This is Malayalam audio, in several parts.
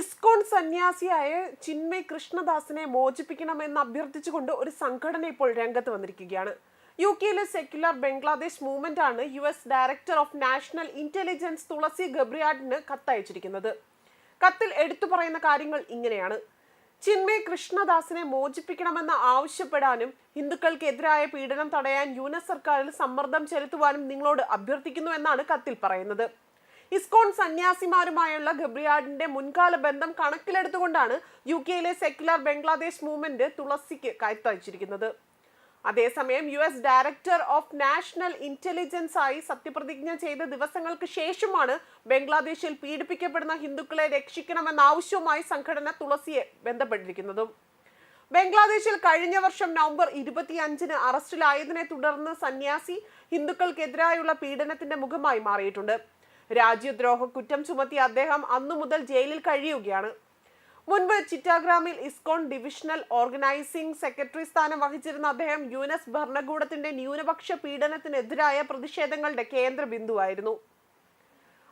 ഇസ്കോൺ സന്യാസിയായ ചിന്മയ് കൃഷ്ണദാസിനെ മോചിപ്പിക്കണമെന്ന് അഭ്യർത്ഥിച്ചുകൊണ്ട് ഒരു സംഘടന ഇപ്പോൾ രംഗത്ത് വന്നിരിക്കുകയാണ്. യു കെയിലെ സെക്യുലർ ബംഗ്ലാദേശ് മൂവ്മെന്റ് ആണ് U S director of national intelligence Tulsi ഗബ്രിയാഡിന് കത്തയച്ചിരിക്കുന്നത്. കത്തിൽ എടുത്തു പറയുന്ന കാര്യങ്ങൾ ഇങ്ങനെയാണ്. ചിന്മയ് കൃഷ്ണദാസിനെ മോചിപ്പിക്കണമെന്ന് ആവശ്യപ്പെടാനും ഹിന്ദുക്കൾക്കെതിരായ പീഡനം തടയാൻ യു എസ് സർക്കാരിൽ സമ്മർദ്ദം ചെലുത്തുവാനും നിങ്ങളോട് അഭ്യർത്ഥിക്കുന്നു എന്നാണ് കത്തിൽ പറയുന്നത്. ഇസ്കോൺ സന്യാസിമാരുമായുള്ള ഗബ്രിയാഡിന്റെ മുൻകാല ബന്ധം കണക്കിലെടുത്തുകൊണ്ടാണ് യു കെയിലെ സെക്യുലർ ബംഗ്ലാദേശ് മൂവ്മെന്റ് തുളസിക്ക് കയത്തയച്ചിരിക്കുന്നത്. അതേസമയം U S director of national intelligence ആയി സത്യപ്രതിജ്ഞ ചെയ്ത ദിവസങ്ങൾക്ക് ശേഷമാണ് ബംഗ്ലാദേശിൽ പീഡിപ്പിക്കപ്പെടുന്ന ഹിന്ദുക്കളെ രക്ഷിക്കണമെന്ന ആവശ്യവുമായി സംഘടന തുളസിയെ ബന്ധപ്പെട്ടിരിക്കുന്നതും. ബംഗ്ലാദേശിൽ കഴിഞ്ഞ വർഷം നവംബർ ഇരുപത്തിയഞ്ചിന് അറസ്റ്റിലായതിനെ തുടർന്ന് സന്യാസി ഹിന്ദുക്കൾക്കെതിരായുള്ള പീഡനത്തിന്റെ മുഖമായി മാറിയിട്ടുണ്ട്. രാജ്യദ്രോഹ കുറ്റം ചുമത്തി അദ്ദേഹം അന്നു മുതൽ ജയിലിൽ കഴിയുകയാണ്. മുൻപ് ചിറ്റാഗ്രാമിൽ ഇസ്കോൺ ഡിവിഷണൽ ഓർഗനൈസിംഗ് സെക്രട്ടറി സ്ഥാനം വഹിച്ചിരുന്ന അദ്ദേഹം യുനെസ് ഭരണകൂടത്തിന്റെ ന്യൂനപക്ഷ പീഡനത്തിനെതിരായ പ്രതിഷേധങ്ങളുടെ കേന്ദ്ര ബിന്ദുവായിരുന്നു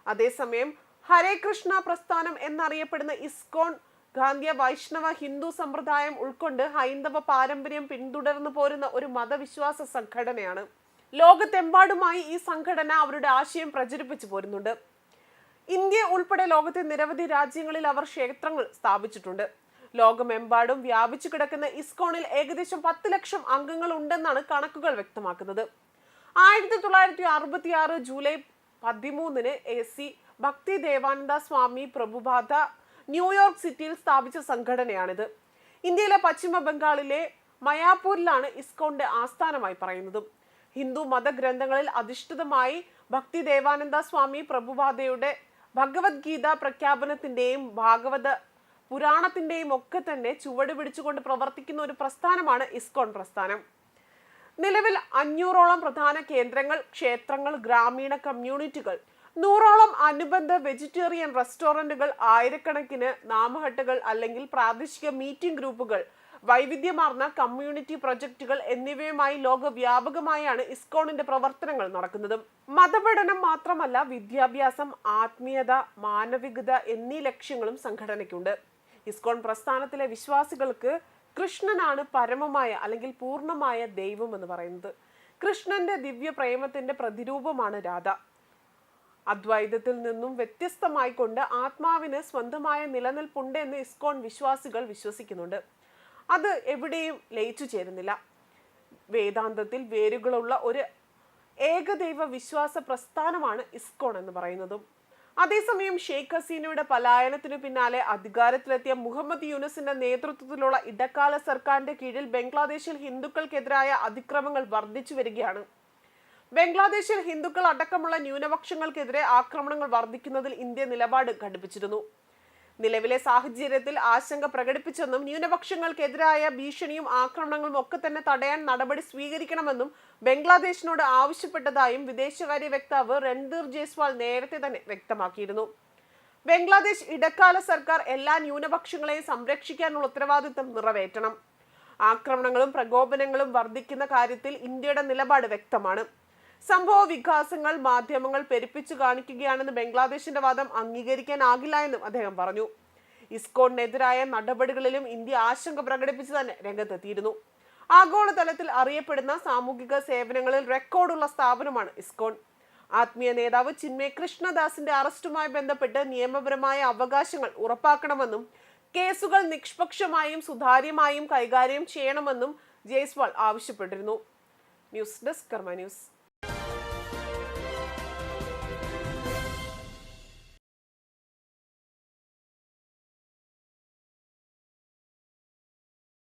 അതേസമയം ഹരേ കൃഷ്ണ പ്രസ്ഥാനം എന്നറിയപ്പെടുന്ന ഇസ്കോൺ ഗാന്ധിയ വൈഷ്ണവ ഹിന്ദു സമ്പ്രദായം ഉൾക്കൊണ്ട് ഹൈന്ദവ പാരമ്പര്യം പിന്തുടർന്നു പോരുന്ന ഒരു മതവിശ്വാസ സംഘടനയാണ്. ലോകത്തെമ്പാടുമായി ഈ സംഘടന അവരുടെ ആശയം പ്രചരിപ്പിച്ചു പോരുന്നുണ്ട്. ഇന്ത്യ ഉൾപ്പെടെ ലോകത്തെ നിരവധി രാജ്യങ്ങളിൽ അവർ ക്ഷേത്രങ്ങൾ സ്ഥാപിച്ചിട്ടുണ്ട്. ലോകമെമ്പാടും വ്യാപിച്ചു കിടക്കുന്ന ഇസ്കോണിൽ ഏകദേശം പത്ത് ലക്ഷം അംഗങ്ങൾ ഉണ്ടെന്നാണ് കണക്കുകൾ വ്യക്തമാക്കുന്നത്. ആയിരത്തി തൊള്ളായിരത്തി അറുപത്തി ആറ് ജൂലൈ പതിമൂന്നിന് എ സി ഭക്തി ദേവാനന്ദ സ്വാമി പ്രഭുബാധ ന്യൂയോർക്ക് സിറ്റിയിൽ സ്ഥാപിച്ച സംഘടനയാണിത്. ഇന്ത്യയിലെ പശ്ചിമ ബംഗാളിലെ മയാപൂരിലാണ് ഇസ്കോണിന്റെ ആസ്ഥാനമായി പറയുന്നതും. ഹിന്ദു മതഗ്രന്ഥങ്ങളിൽ അധിഷ്ഠിതമായി ഭക്തി ദേവാനന്ദ സ്വാമി പ്രഭുപാദയുടെ ഭഗവത്ഗീത പ്രഖ്യാപനത്തിന്റെയും ഭാഗവത പുരാണത്തിന്റെയും ഒക്കെ തന്നെ ചുവട് പിടിച്ചുകൊണ്ട് പ്രവർത്തിക്കുന്ന ഒരു പ്രസ്ഥാനമാണ് ഇസ്കോൺ പ്രസ്ഥാനം. നിലവിൽ അഞ്ഞൂറോളം പ്രധാന കേന്ദ്രങ്ങൾ ക്ഷേത്രങ്ങൾ ഗ്രാമീണ കമ്മ്യൂണിറ്റികൾ നൂറോളം അനുബന്ധ വെജിറ്റേറിയൻ റെസ്റ്റോറന്റുകൾ ആയിരക്കണക്കിന് നാമഹട്ടുകൾ അല്ലെങ്കിൽ പ്രാദേശിക മീറ്റിംഗ് ഗ്രൂപ്പുകൾ വൈവിധ്യമാർന്ന കമ്മ്യൂണിറ്റി പ്രൊജക്ടുകൾ എന്നിവയുമായി ലോകവ്യാപകമായാണ് ഇസ്കോണിന്റെ പ്രവർത്തനങ്ങൾ നടക്കുന്നത്. മതപഠനം മാത്രമല്ല വിദ്യാഭ്യാസം ആത്മീയത മാനവികത എന്നീ ലക്ഷ്യങ്ങളും സംഘടനയ്ക്കുണ്ട്. ഇസ്കോൺ പ്രസ്ഥാനത്തിലെ വിശ്വാസികൾക്ക് കൃഷ്ണനാണ് പരമമായ അല്ലെങ്കിൽ പൂർണമായ ദൈവം എന്ന് പറയുന്നത്. കൃഷ്ണന്റെ ദിവ്യ പ്രേമത്തിന്റെ പ്രതിരൂപമാണ് രാധ. അദ്വൈതത്തിൽ നിന്നും വ്യത്യസ്തമായിക്കൊണ്ട് ആത്മാവിന് സ്വന്തമായ നിലനിൽപ്പുണ്ട് എന്ന് ഇസ്കോൺ വിശ്വാസികൾ വിശ്വസിക്കുന്നുണ്ട്. അത് എവിടെയും ലയിച്ചു ചേരുന്നില്ല. വേദാന്തത്തിൽ വേരുകളുള്ള ഒരു ഏകദൈവ വിശ്വാസ പ്രസ്ഥാനമാണ് ഇസ്കോൺ എന്ന് പറയുന്നതും. അതേസമയം ഷെയ്ഖ് ഹസീനയുടെ പലായനത്തിനു പിന്നാലെ അധികാരത്തിലെത്തിയ മുഹമ്മദ് യൂനസിന്റെ നേതൃത്വത്തിലുള്ള ഇടക്കാല സർക്കാരിന്റെ കീഴിൽ ബംഗ്ലാദേശിൽ ഹിന്ദുക്കൾക്കെതിരായ അതിക്രമങ്ങൾ വർദ്ധിച്ചു വരികയാണ്. ബംഗ്ലാദേശിൽ ഹിന്ദുക്കൾ അടക്കമുള്ള ന്യൂനപക്ഷങ്ങൾക്കെതിരെ ആക്രമണങ്ങൾ വർദ്ധിക്കുന്നതിൽ ഇന്ത്യ നിലപാട് ഘടിപ്പിച്ചിരുന്നു. നിലവിലെ സാഹചര്യത്തിൽ ആശങ്ക പ്രകടിപ്പിച്ചെന്നും ന്യൂനപക്ഷങ്ങൾക്കെതിരായ ഭീഷണിയും ആക്രമണങ്ങളും ഒക്കെ തന്നെ തടയാൻ നടപടി സ്വീകരിക്കണമെന്നും ബംഗ്ലാദേശിനോട് ആവശ്യപ്പെട്ടതായും വിദേശകാര്യ വക്താവ് രൺധീർ ജയ്സ്വാൾ നേരത്തെ തന്നെ വ്യക്തമാക്കിയിരുന്നു. ബംഗ്ലാദേശ് ഇടക്കാല സർക്കാർ എല്ലാ ന്യൂനപക്ഷങ്ങളെയും സംരക്ഷിക്കാനുള്ള ഉത്തരവാദിത്തം നിറവേറ്റണം. ആക്രമണങ്ങളും പ്രകോപനങ്ങളും വർദ്ധിക്കുന്ന കാര്യത്തിൽ ഇന്ത്യയുടെ നിലപാട് വ്യക്തമാണ്. സംഭവ വികാസങ്ങൾ മാധ്യമങ്ങൾ പെരുപ്പിച്ചു കാണിക്കുകയാണെന്ന് ബംഗ്ലാദേശിന്റെ വാദം അംഗീകരിക്കാനാകില്ല എന്നും അദ്ദേഹം പറഞ്ഞു. ഇസ്കോണിനെതിരായ നടപടികളിലും ഇന്ത്യ ആശങ്ക പ്രകടിപ്പിച്ചു തന്നെ രംഗത്തെത്തിയിരുന്നു. ആഗോളതലത്തിൽ അറിയപ്പെടുന്ന സാമൂഹിക സേവനങ്ങളിൽ റെക്കോർഡുള്ള സ്ഥാപനമാണ് ഇസ്കോൺ. ആത്മീയ നേതാവ് ചിന്മയ കൃഷ്ണദാസിന്റെ അറസ്റ്റുമായി ബന്ധപ്പെട്ട് നിയമപരമായ അവകാശങ്ങൾ ഉറപ്പാക്കണമെന്നും കേസുകൾ നിഷ്പക്ഷമായും സുതാര്യമായും കൈകാര്യം ചെയ്യണമെന്നും ജയ്സ്വാൾ ആവശ്യപ്പെട്ടിരുന്നു. News desk Karma news.